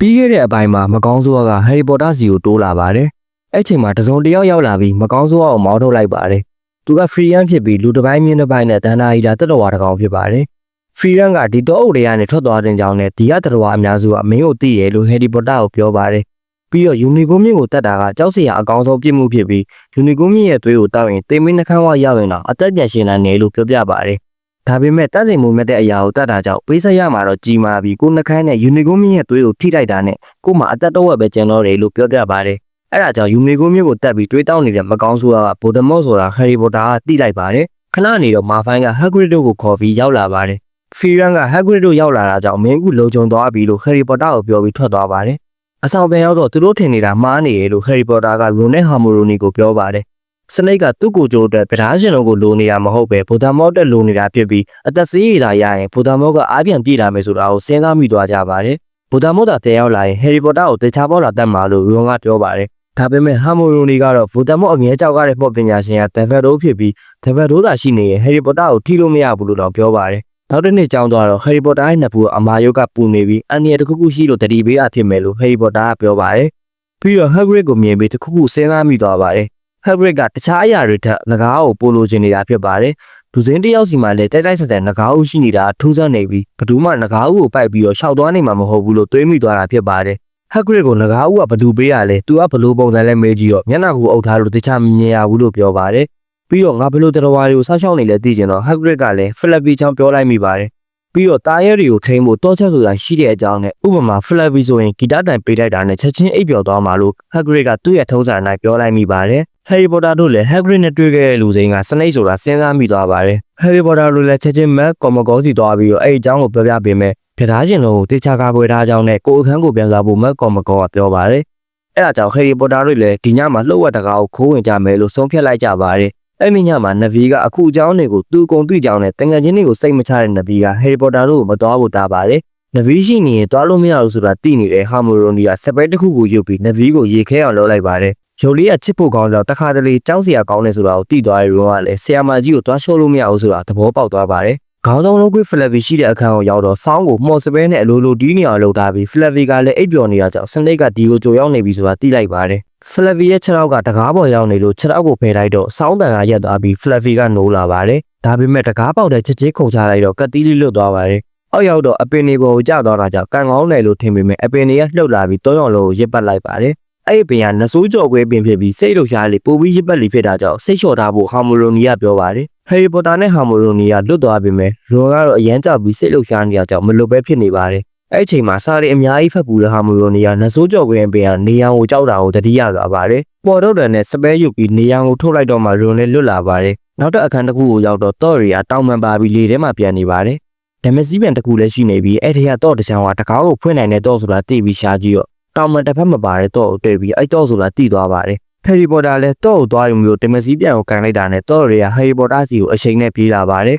ပြီးခဲ့တဲ့အပိုင်းမှာမကောင်းဆိုးကဟယ်ရီပေါ်တာစီကိုတိုးလာပါတယ်အဲ့ချိန်မှာတစုံတစ်ယောက်ရောက်လာပြီးမကောင်းဆိုးကိုမောင်းထုတ်လိုက်ပါတယ်သူကဖရီရန်ဖြစ်ပြီးလူတစ်ပိုင်းမြင်းတစ်ပိုင်းနဲ့ဒန္နာအီလာတက်တော်ဝါတစ်ကောင်ဖြစ်ပါတယ်ဖရီရန်ကဒီတော့အုပ်တွေကနေထွက်သွားတဲ့ကြောင်းနဲ့ဒီကတက်တော်ဝါအများစုကမင်းကိုသိရလို့ဟယ်ရီပေါ်တာကိုပြောပါတယ်ပြီးတော့ယူနီကိုမြင့်ကိုတတ်တာကကြောက်စရာအကောင်းဆုံးပြစ်မှုဖြစ်ပြီးယူနီကိုမြင့်ရဲ့သွေးကိုတောက်ရင်တေမင်းနှခမ်းဝရောက်ရင်တော့အသက်ပြန်ရှင်နိုင်တယ်လို့ပြောပြပါတယ် ဒါပေမဲ့တတ်စိန်မှုမဲ့တဲ့အရာကိုတတ်တာကြောင့်ပေးဆက်ရမှာတော့ကြီးမားပြီးကိုနှခမ်းနဲ့ယူနီကိုမြင့်ရဲ့သွေးကိုထိတိုက်တာနဲ့ကို့မှာအသက်တော့ဝက်ပဲကျန်တော့တယ်လို့ပြောပြပါတယ်အဲ့ဒါကြောင့်ယူနီကိုမြင့်ကိုတက်ပြီးတွေးတောင်းနေတဲ့မကောင်းဆိုတာကဗိုဒမော့ဆိုတာဟယ်ရီပိုတာကတိလိုက်ပါတယ်ခဏနေတော့မာဖိုင်းကဟက်ဂရစ်တို့ကိုခေါ်ပြီးရောက်လာပါတယ်ဖီရန်ကဟက်ဂရစ်တို့ရောက်လာတာကြောင့်မင်းကူလုံခြုံသွားပြီလို့ဟယ်ရီပိုတာကိုပြောပြီးထွက်သွားပါတယ်အဆောင်ပြန်ရောက်တော့သူတို့ထင်နေတာမှားနေတယ်လို့ဟယ်ရီပိုတာကရိုနဲ့ဟာမိုရိုနီကိုပြောပါတယ် စနိတ်ကသူ့ကိုယ်ကျိုးအတွက်ဗဒါရှင်တို့ကိုလိုနေတာမဟုတ်ပဲဗိုဒမော့တက်လိုနေတာဖြစ်ပြီးအသက်သေးရတာရရင်ဗိုဒမော့ကအားပြန်ပြေးလာမယ်ဆိုတာကိုစဉ်းစားမိသွားကြပါတယ်ဗိုဒမော့တာပြန်ရောက်လာရင်ဟယ်ရီပိုတာကိုတခြားပေါ်လာတတ်မှာလို့ရိုကပြောပါတယ်ဒါပေမဲ့ဟာမိုရိုနီကတော့ဗိုဒမော့အငဲကြောက်ကားတဲ့ပေါ့ပညာရှင်ကတဗက်ရိုးဖြစ်ပြီးတဗက်ရိုးသာရှိနေရင်ဟယ်ရီပိုတာကိုထိလို့မရဘူးလို့တော့ပြောပါတယ်နောက်တစ်နေ့ကြောင်းသွားတော့ဟယ်ရီပိုတာရဲ့နှစ်ဖူးအမာယုတ်ကပူနေပြီးအန်နီယတစ်ခုခုရှိလို့တတိပေးအဖြစ်မယ်လို့ဟယ်ရီပိုတာကပြောပါတယ်ပြီးတော့ဟက်ဂရစ်ကိုမြင်ပြီးတစ်ခုခုစဉ်းစားမိသွားပါတယ် ဟက်ဂရစ်ကတခြားအရာတွေထက်ငကားကိုပိုလိုချင်နေတာဖြစ်ပါတယ်လူစင်းတစ်ယောက်စီမှလည်းတိုက်တိုက်ဆက်ဆက်ငကားဦးရှိနေတာထူးဆန်းနေပြီးဘသူမှငကားဦးကိုပိုက်ပြီးတော့ရှောက်သွားနေမှာမဟုတ်ဘူးလို့တွေးမိသွားတာဖြစ်ပါတယ်ဟက်ဂရစ်ကိုငကားဦးကဘသူပေးရလဲသူကဘလို့ပုံစံလဲမေးကြည့်တော့မျက်နှာကိုအုပ်ထားလို့တခြားမမြင်ရဘူးလို့ပြောပါတယ်ပြီးတော့ငါဘလို့တော်ဝါတွေကိုဆောက်ရှောက်နေလဲသိချင်တော့ဟက်ဂရစ်ကလည်းဖလက်ပီချောင်းပြောလိုက်မိပါတယ် ပြီးတော့တာရဲတွေကိုထိန်းဖို့တောချက်ဆိုတာရှိတဲ့အကြောင်းနဲ့ဥပမာဖလက်ပီဆိုရင်ဂီတတိုင်ပေးလိုက်တာနဲ့ချက်ချင်းအိပ်ပျော်သွားမှာလို့ဟက်ဂရစ်ကသူ့ရဲ့ထုံးစံအတိုင်းပြောလိုက်မိပါတယ်ဟယ်ရီပိုတာတို့လည်းဟက်ဂရစ်နဲ့တွေ့ခဲ့တဲ့လူစိမ်းကစနိတ်ဆိုတာစဉ်းစားမိသွားပါတယ်ဟယ်ရီပိုတာတို့လည်းချက်ချင်းမက်ကော်မကောစီသွားပြီးတော့အဲ့ဒီအကြောင်းကိုပြောပြပေးမယ်ပြထားခြင်းတို့ကိုတေချာကာကွယ်ထားကြောင်းနဲ့ကိုအခန်းကိုပြန်လာဖို့မက်ကော်မကောကပြောပါတယ်အဲ့ဒါကြောင့်ဟယ်ရီပိုတာတို့လည်းဒီညမှာလှုပ်ဝက်တကားကိုခိုးဝင်ကြမယ်လို့ဆုံးဖြတ်လိုက်ကြပါတယ် အဲ့ဒီညမှာနဗီကအခုအကြောင်းတွေကိုသူအကုန်သိကြောင်းနဲ့တန်ငယ်ချင်းတွေကိုစိတ်မချတဲ့နဗီကဟယ်ရီပိုတာတို့ကိုမတော်ဘူးတားပါတယ်နဗီရှိနေရင်တွားလို့မရဘူးဆိုတာသိနေတဲ့ဟာမိုရိုနီကစပယ်တစ်ခုကိုယူပြီးနဗီကိုရေခဲအောင်လုပ်လိုက်ပါတယ်ရုပ်လေးကချစ်ဖို့ကောင်းတော့တခါတလေကြောက်စရာကောင်းနေဆိုတာကိုသိသွားတဲ့ရုံကလည်းဆီယာမာကြီးကိုတွားရှိုးလို့မရဘူးဆိုတာသဘောပေါက်သွားပါတယ်ခေါင်းဆောင်လုံးကွေးဖလက်ဗီရှိတဲ့အခန်းကိုရောက်တော့ဆောင်းကိုမှော်စပဲနဲ့အလိုလိုတီးနေအောင်လုပ်ထားပြီးဖလက်ဗီကလည်းအိပ်ပျော်နေတာကြောင့်စနိတ်ကဒီကိုကြိုရောက်နေပြီဆိုတာသိလိုက်ပါတယ် ဖလက်ဗီရဲ့ခြေထောက်ကတကားပေါ်ရောက်နေလို့ခြေထောက်ကိုဖယ်လိုက်တော့ဆောင်းတန်ကရက်သွားပြီးဖလက်ဗီကနိုးလာပါတယ်ဒါပေမဲ့တကားပေါက်တဲ့ချစ်ချင်းခုန်ချလိုက်တော့ကတိလေးလွတ်သွားပါတယ်အောက်ရောက်တော့အပင်တွေကိုကျသွားတာကြောင့်ကန်ကောင်းတယ်လို့ထင်ပေမဲ့အပင်တွေကလှုပ်လာပြီးတောရောင်လုံးကိုရစ်ပတ်လိုက်ပါတယ်အဲ့ဒီပင်ကနဆိုးကြော်ခွဲပင်ဖြစ်ပြီးစိတ်လှုပ်ရှားလေးပိုပြီးရစ်ပတ်လီဖြစ်တာကြောင့်စိတ်လျှော့ထားဖို့ဟာမိုရိုနီကပြောပါတယ်ဟယ်ရီပိုတာနဲ့ဟာမိုရိုနီကလွတ်သွားပြီမဲ့ရောကတော့အရန်ကြောက်ပြီးစိတ်လှုပ်ရှားနေတာကြောင့်မလွတ်ပဲဖြစ်နေပါတယ် အဲ့ဒီချိန်မှာစားရီအများကြီးဖက်ပူတဲ့ဟာမိုရိုနီကနဆိုးကြော်ခွဲပင်ကနေရောင်ကိုကြောက်တာကိုတတိယသွားပါတယ်ပေါ်တော့တယ်နဲ့စပဲယူပြီးနေရောင်ကိုထုတ်လိုက်တော့မှရွန်နဲ့လွတ်လာပါတယ်နောက်တစ်အခန်းတစ်ခုကိုရောက်တော့တော့ရီကတောင်းပန်ပါပြီးလေထဲမှာပြန်နေပါတယ်ဓမ္မစီးပြန်တစ်ခုလည်းရှိနေပြီးအဲ့ဒီကတော့တချောင်းကတကားကိုဖွင့်နိုင်တဲ့တော့ဆိုတာသိပြီးရှားကြည့်တော့တောင်မတစ်ဖက်မပါတဲ့တော့ကိုတွေ့ပြီးအဲ့တော့ဆိုတာသိသွားပါတယ်ဟယ်ရီပိုတာလည်းတော့ကိုသွားယူမျိုးဓမ္မစီးပြန်ကိုကန်လိုက်တာနဲ့တော့ရီကဟယ်ရီပိုတာစီကိုအချိန်နဲ့ပြေးလာပါတယ်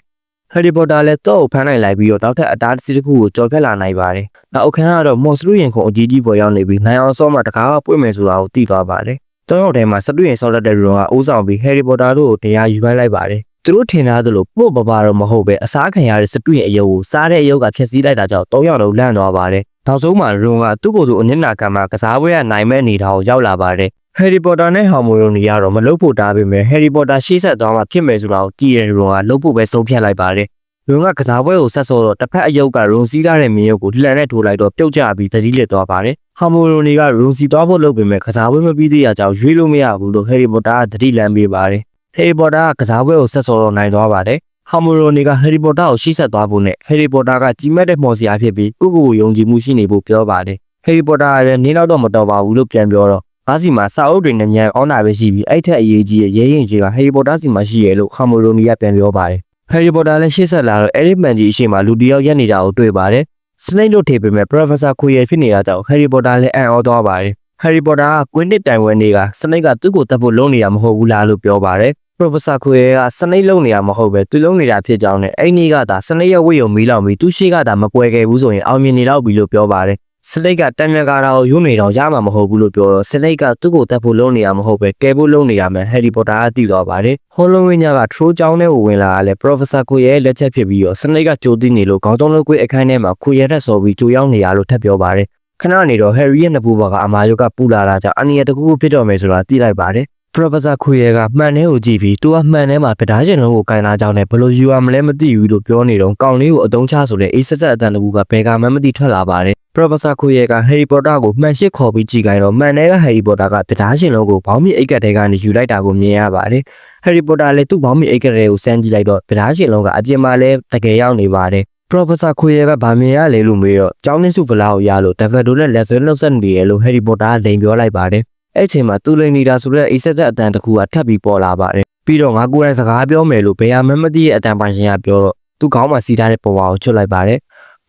ဟယ်ရီပိုတာလည်းတော့ကိုဖမ်းနိုင်လိုက်ပြီးတော့နောက်ထပ်အတားတစ်စီးတစ်ခုကိုကြော်ဖြတ်လာနိုင်ပါတယ်နောက်အခန်းကတော့မော်စလူရင်ခုံအကြီးကြီးပေါ်ရောက်နေပြီးနိုင်အောင်စောမှတကားကပွင့်မယ်ဆိုတာကိုသိသွားပါတယ်တောရောက်ထဲမှာစတူရင်ဆော့လက်တဲ့ရုံကအိုးဆောင်ပြီးဟယ်ရီပိုတာတို့ကိုတရားယူခိုင်းလိုက်ပါတယ်သူတို့ထင်သားသလိုပို့ပပတော့မဟုတ်ပဲအစားခံရတဲ့စတူရင်အယုတ်ကိုစားတဲ့အယုတ်ကဖျက်ဆီးလိုက်တာကြောင့်တောရောက်လုံးလန့်သွားပါတယ်နောက်ဆုံးမှာရုံကသူ့ကိုယ်သူအနစ်နာခံမှာကစားပွဲကနိုင်မဲ့အနေထားကိုရောက်လာပါတယ် ဟယ်ရီပိုတာနဲ့ဟော်မိုရိုနီကတော့မလုပ်ဖို့တားပေမဲ့ဟယ်ရီပိုတာရှေ့ဆက်သွားမှဖြစ်မယ်ဆိုတာကိုကြည့်ရရုံကလုပ်ဖို့ပဲဆုံးဖြတ်လိုက်ပါတယ်ရုံကကစားပွဲကိုဆက်ဆော့တော့တစ်ဖက်အယုတ်ကရုံစီးထားတဲ့မြင်းရုပ်ကိုလှန်နဲ့ထိုးလိုက်တော့ပြုတ်ကျပြီးတတိလက်သွားပါတယ်ဟာမိုရိုနီကရုံစီသွားဖို့လုပ်ပေမဲ့ကစားပွဲမပြီးသေးရကြောင်းရွေးလို့မရဘူးလို့ဟယ်ရီပိုတာကတတိလမ်းပေးပါတယ်ဟယ်ရီပိုတာကကစားပွဲကိုဆက်ဆော့တော့နိုင်သွားပါတယ်ဟာမိုရိုနီကဟယ်ရီပိုတာကိုရှေ့ဆက်သွားဖို့နဲ့ဟယ်ရီပိုတာကကြီးမဲ့တဲ့မော်စီယာဖြစ်ပြီးကိုကိုကိုယုံကြည်မှုရှိနေဖို့ပြောပါတယ်ဟယ်ရီပိုတာကလည်းနေတော့တော့မတော်ပါဘူးလို့ပြန်ပြောတော့ ဘာစီမှာစာအုပ်တွေနဲ့ညံအောင်းတာပဲရှိပြီးအဲ့ထက်အရေးကြီးရဲ့ရဲရင်ကြီးကဟယ်ရီပိုတာစီမှာရှိရလို့ဟာမိုရိုနီကပြန်ပြောပါတယ်ဟယ်ရီပိုတာလည်းရှေ့ဆက်လာတော့အဲရစ်မန်ကြီးအရှိမလူတယောက်ရက်နေတာကိုတွေ့ပါတယ်စနိတ်လို့ထေပေမဲ့ Professor ခွေရဖြစ်နေတာကြောင့် Harry Potter လည်းအံ့ဩသွားပါတယ်။ Harry Potter ကကွင်းတစ်တိုင်ဝဲနေကစနိတ်ကသူ့ကိုတတ်ဖို့လုံးနေရမဟုတ်ဘူးလားလို့ပြောပါတယ်။ Professor ခွေရကစနိတ်လုံးနေရမဟုတ်ပဲသူလုံးနေတာဖြစ်ကြောင်းနဲ့အဲ့ဒီကသာစနိတ်ရဲ့ဝိယုံမီးလောင်ပြီးသူရှိကသာမကွဲခဲ့ဘူးဆိုရင်အောင်မြင်နေတော့ပြီလို့ပြောပါတယ်။ စနိတ်ကတန်မြကာတာကိုယုံနေတော့ရမှာမဟုတ်ဘူးလို့ပြောတော့စနိတ်ကသူ့ကိုတတ်ဖို့လုံးနေရမဟုတ်ပဲကဲဖို့လုံးနေရမယ်ဟယ်ရီပိုတာကသိသွားပါတယ်။ဟောလုံးဝင်းညကထရိုးကျောင်းထဲကိုဝင်လာတာလဲ Professor ကိုရဲ့လက်ချက်ဖြစ်ပြီးတော့စနိတ်ကကြိုသိနေလို့ခေါင်းတုံးလုံးကွေးအခန်းထဲမှာခွေရတဲ့ဆော်ပြီးကြိုရောက်နေရလို့ထပ်ပြောပါတယ်။ခဏနေတော့ Harry ရဲ့နှစ်ဖူးပေါ်ကအမာယုတ်ကပူလာတာကြောင့်အနီရတကူကူဖြစ်တော့မယ်ဆိုတာသိလိုက်ပါတယ် Professor ခွေရဲကမှန်တဲ့ကိုကြည့်ပြီးသူကမှန်ထဲမှာပဓာရှင်လုံးကိုကင်လာကြောင်းနဲ့ဘယ်လိုယူရမလဲမသိဘူးလို့ပြောနေတော့ကောင်းလေးကိုအတုံးချဆိုတဲ့အေးဆက်ဆက်အတန်တကူကဘယ်ကမှမသိထွက်လာပါတယ် Professor ခွေရဲက Harry Potter ကိုမှန်ရှစ်ခေါ်ပြီးကြည့်ခိုင်းတော့မှန်ထဲက Harry Potter ကပဓာရှင်လုံးကိုဘောင်းမီအိတ်ကတ်ထဲကနေယူလိုက်တာကိုမြင်ရပါတယ် Harry Potter လည်းသူ့ဘောင်းမီအိတ်ကတ်ထဲကိုစမ်းကြည့်လိုက်တော့ပဓာရှင်လုံးကအပြင်မှာလည်းတကယ်ရောက်နေပါတယ် Professor ခွေရဲကဗာမြင်ရလေလို့မေးတော့ကျောင်းနှင်းစုဗလာကိုရလို့ Dumbledore နဲ့လက်ဆွဲနှုတ်ဆက်နေရလို့ Harry Potter ကလိန်ပြောလိုက်ပါတယ်အဲ့ချိန်မှာသူလိန်နေတာဆိုတဲ့အေးဆက်တဲ့အတန်တစ်ခုကထပ်ပြီးပေါ်လာပါတယ်ပြီးတော့ငါကိုယ်တိုင်စကားပြောမယ်လို့ဘယ်ဟာမှမသိရဲ့အတန်ပိုင်ရှင်ကပြောတော့သူ့ခေါင်းမှာစီးထားတဲ့ပုံပေါ်ကိုချွတ်လိုက်ပါတယ်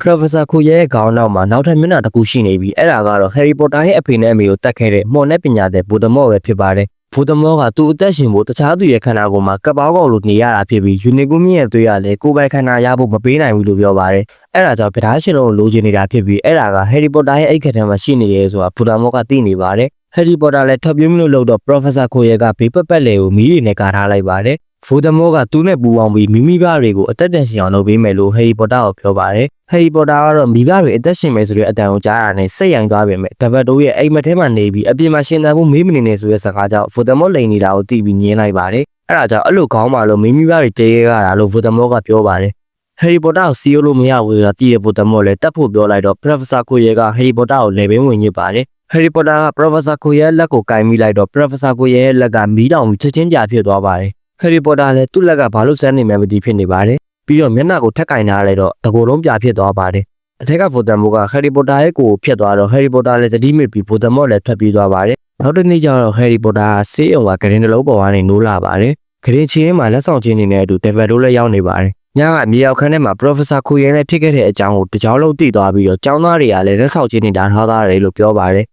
Professor ခွေရဲရဲ့ခေါင်းနောက်မှာနောက်ထပ်မျက်နှာတစ်ခုရှိနေပြီးအဲ့ဒါကတော့ Harry Potter ရဲ့အဖေနဲ့အမေကိုတတ်ခဲ့တဲ့မော်နဲ့ပညာတဲ့ Voldemort ပဲဖြစ်ပါတယ် Voldemort ကသူ့အသက်ရှင်ဖို့တခြားသူရဲ့ခန္ဓာကိုယ်မှာကပ်ပေါင်းကောင်လိုနေရတာဖြစ်ပြီး Unicorn ရဲ့သွေးရလဲကိုယ်ပိုင်ခန္ဓာရဖို့မပေးနိုင်ဘူးလို့ပြောပါတယ်အဲ့ဒါကြောင့်ဗဒါရှင်လုံးကိုလိုချင်နေတာဖြစ်ပြီးအဲ့ဒါက Harry Potter ရဲ့အိတ်ခတ်ထဲမှာရှိနေရဲဆိုတာ Voldemort ကသိနေပါတယ် Harry Potter လည်းထပ်ပြင်းမလို့လို့တော့ Professor ခွေရဲကဘေးပတ်ပတ်လေကိုမီးတွေနဲ့ကာထားလိုက်ပါတယ် Voldemort ကသူ့နဲ့ပူပေါင်းပြီးမိမိဘတွေကိုအသက်တန်ရှင်အောင်လုပ်ပေးမယ်လို့ Harry Potter ကိုပြောပါတယ် Harry Potter ကတော့မိဘတွေအသက်ရှင်မယ်ဆိုတဲ့အတန်ကိုကြားရတဲ့စိတ်ရိုင်သွားပြင်မဲ့တပတ်တိုးရဲ့အိမ်မက်ထဲမှာနေပြီးအပြင်မှာရှင်သန်မှုမေးမနေနဲ့ဆိုတဲ့စကားကြောင့် Voldemort လိန်နေတာကိုသိပြီးညင်းလိုက်ပါတယ်အဲ့ဒါကြောင့်အဲ့လိုခေါင်းပါလို့မိမိဘတွေတေးခဲ့ရတာလို့ Voldemort ကပြောပါတယ် Harry Potter ကိုစီးလို့မရဘူးဆိုတာသိရ Voldemort လည်းတတ်ဖို့ပြောလိုက်တော့ Professor ကိုရဲက Harry Potter ကိုလေဘင်းဝင်ညစ်ပါတယ် Harry Potter က Professor ကိုရဲလက်ကိုကင်မိလိုက်တော့ Professor ကိုရဲရဲ့လက်ကမီးတောင်ပြီးချက်ချင်းပြဖြစ်သွားပါတယ် Harry Potter လည်းသူ့လက်ကဘာလို့စမ်းနေမှန်းမသိဖြစ်နေပါတယ် ပြီးတော့မျက်နှာကိုထက်ကင်ထားလိုက်တော့တကိုယ်လုံးပြဖြစ်သွားပါတယ်အထက်က Voldemort က Harry Potter ရဲ့ကိုယ်ကိုဖျက်သွားတော့ Harry Potter လည်းသတိမစ်ပြီး Voldemort လည်းထွက်ပြေးသွားပါတယ်နောက်တစ်နေ့ကျတော့ Harry Potter ကဆေးရုံကဂရင်တစ်လုံးပေါ်ကနေနိုးလာပါတယ်ဂရင်ချင်းမှာလက်ဆောင်ချင်းနေတဲ့အတူ Dumbledore လည်းရောက်နေပါတယ်ညကမြေရောက်ခန်းထဲမှာ Professor ခွေရဲနဲ့ဖြစ်ခဲ့တဲ့အကြောင်းကိုတကြောင်လုံးသိသွားပြီးတော့ကျောင်းသားတွေကလည်းလက်ဆောင်ချင်းနေတာထားသားတယ်လို့ပြောပါတယ်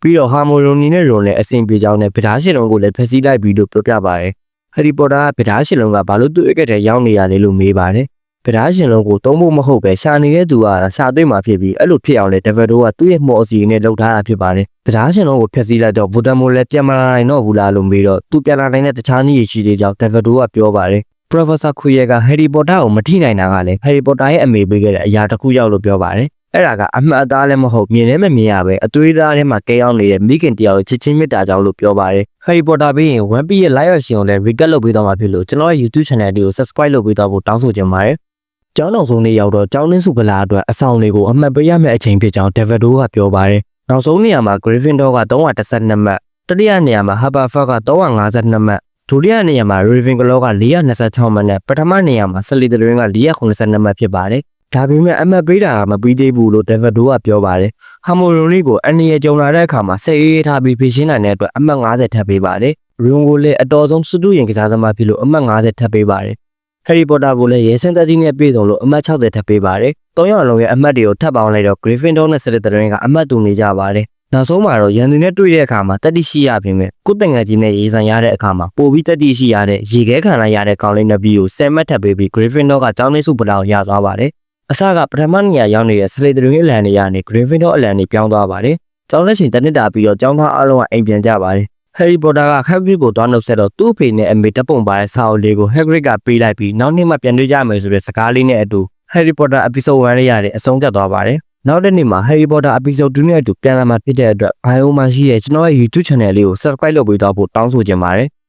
ပြီးတော့ Harmony နဲ့ Ron လည်းအဆင်ပြေကြောင်းနဲ့ဗဒါရှင်လုံးကိုလည်းဖျက်ဆီးလိုက်ပြီးလို့ပြောပြပါတယ် ဟယ်ရီပေါ်တာကဗဒါရှင်လုံးကဘာလို့သူ့အကက်ထဲရောက်နေရလဲလို့မေးပါတယ်။ဗဒါရှင်လုံးကိုသုံးဖို့မဟုတ်ပဲရှာနေတဲ့သူကစာသွေးမှာဖြစ်ပြီးအဲ့လိုဖြစ်အောင်လဲဒဗယ်ဒိုကသူ့ရဲ့မော်အစီနဲ့လှုပ်ထားတာဖြစ်ပါတယ်။ဗဒါရှင်လုံးကိုဖျက်ဆီးလိုက်တော့ဗူဒမိုလည်းပြန်မလာနိုင်တော့ဘူးလားလို့မေးတော့သူပြန်လာနိုင်တဲ့တခြားနည်းရရှိသေးကြောင်းဒဗယ်ဒိုကပြောပါတယ်။ Professor ခွေရကဟယ်ရီပေါ်တာကိုမထိနိုင်တာကလည်းဟယ်ရီပေါ်တာရဲ့အမေပေးခဲ့တဲ့အရာတစ်ခုရောက်လို့ပြောပါတယ်။ အဲ့ဒါကအမှတ်အသားလည်းမဟုတ်မြင်လည်းမမြင်ရပဲအသွေးသားထဲမှာကဲရောက်နေတဲ့မိခင်တယောက်ချစ်ချင်းမြတ်တာကြောင့်လို့ပြောပါတယ်။ Harry Potter ပြီးရင် One Piece ရဲ့ live action ကိုလည်း recap လုပ်ပေးသွားမှာဖြစ်လို့ကျွန်တော်ရဲ့ YouTube channel လေးကို subscribe လုပ်ပေးသွားဖို့တောင်းဆိုချင်ပါတယ်။ကျောင်းတော်ဆုံးနေ့ရောက်တော့ကျောင်းနှင်းစုဗလာအတွက်အဆောင်လေးကိုအမှတ်ပေးရမယ့်အချိန်ဖြစ်ကြောင်း Davido ကပြောပါတယ်။နောက်ဆုံးနေရာမှာ Gryffindor က312မှတ်တတိယနေရာမှာ Hufflepuff က352မှတ်ဒုတိယနေရာမှာ Ravenclaw က426မှတ်နဲ့ပထမနေရာမှာ Slytherin က482မှတ်ဖြစ်ပါတယ်။ ဒါပေမဲ့အမှတ်ပေးတာကမပြီးသေးဘူးလို့ Davido ကပြောပါတယ်။ Harmony ကိုအန်နီရဲ့ကြုံလာတဲ့အခါမှာစိတ်အေးထားပြီးဖြည့်ရှင်းနိုင်တဲ့အတွက်အမှတ်50ထပ်ပေးပါတယ်။ Ron ကိုလည်းအတော်ဆုံးစတူရင်ကစားသမားဖြစ်လို့အမှတ်50ထပ်ပေးပါတယ်။ Harry Potter ကိုလည်းရဲစင်သက်ကြီးနဲ့ပြည်စုံလို့အမှတ်60ထပ်ပေးပါတယ်။၃ရောက်လုံးရဲ့အမှတ်တွေကိုထပ်ပေါင်းလိုက်တော့ Gryffindor နဲ့ Slytherin ကအမှတ်တူနေကြပါတယ်။နောက်ဆုံးမှာတော့ရန်သူနဲ့တွေ့တဲ့အခါမှာတတိရှိရပြင်မဲ့ကိုယ်တငယ်ချင်းနဲ့ရေးဆိုင်ရတဲ့အခါမှာပိုပြီးတတိရှိရတဲ့ရေခဲခံလိုက်ရတဲ့ကောင်လေးနှစ်ပြီးကို10မှတ်ထပ်ပေးပြီး Gryffindor ကကျောင်းလေးစုပလာကိုရသွားပါတယ်။ အစကပထမနေရာရောက်နေတဲ့ Slytherin အလံတွေကနေ Gryffindor အလံတွေပြောင်းသွားပါတယ်။ကျောင်းလက်ရှင်တစ်နှစ်တာပြီးတော့ကျောင်းသားအားလုံးကအိမ်ပြန်ကြပါတယ်။ Harry Potter က Hagrid ကိုတွားနှုတ်ဆက်တော့သူ့အဖေနဲ့အမေတပ်ပုံပါတဲ့စာအုပ်လေးကို Hagrid ကပေးလိုက်ပြီးနောက်နေ့မှပြန်တွေ့ကြမယ်ဆိုတဲ့စကားလေးနဲ့အတူ Harry Potter episode 1လေးရတဲ့အဆုံးသတ်သွားပါတယ်။နောက်တစ်နေ့မှာ Harry Potter episode 2နဲ့အတူပြန်လာမှဖြစ်တဲ့အတွက် bio မှာရှိတဲ့ကျွန်တော်ရဲ့ YouTube channel လေးကို subscribe လုပ်ပေးတော့ဖို့တောင်းဆိုချင်ပါတယ်။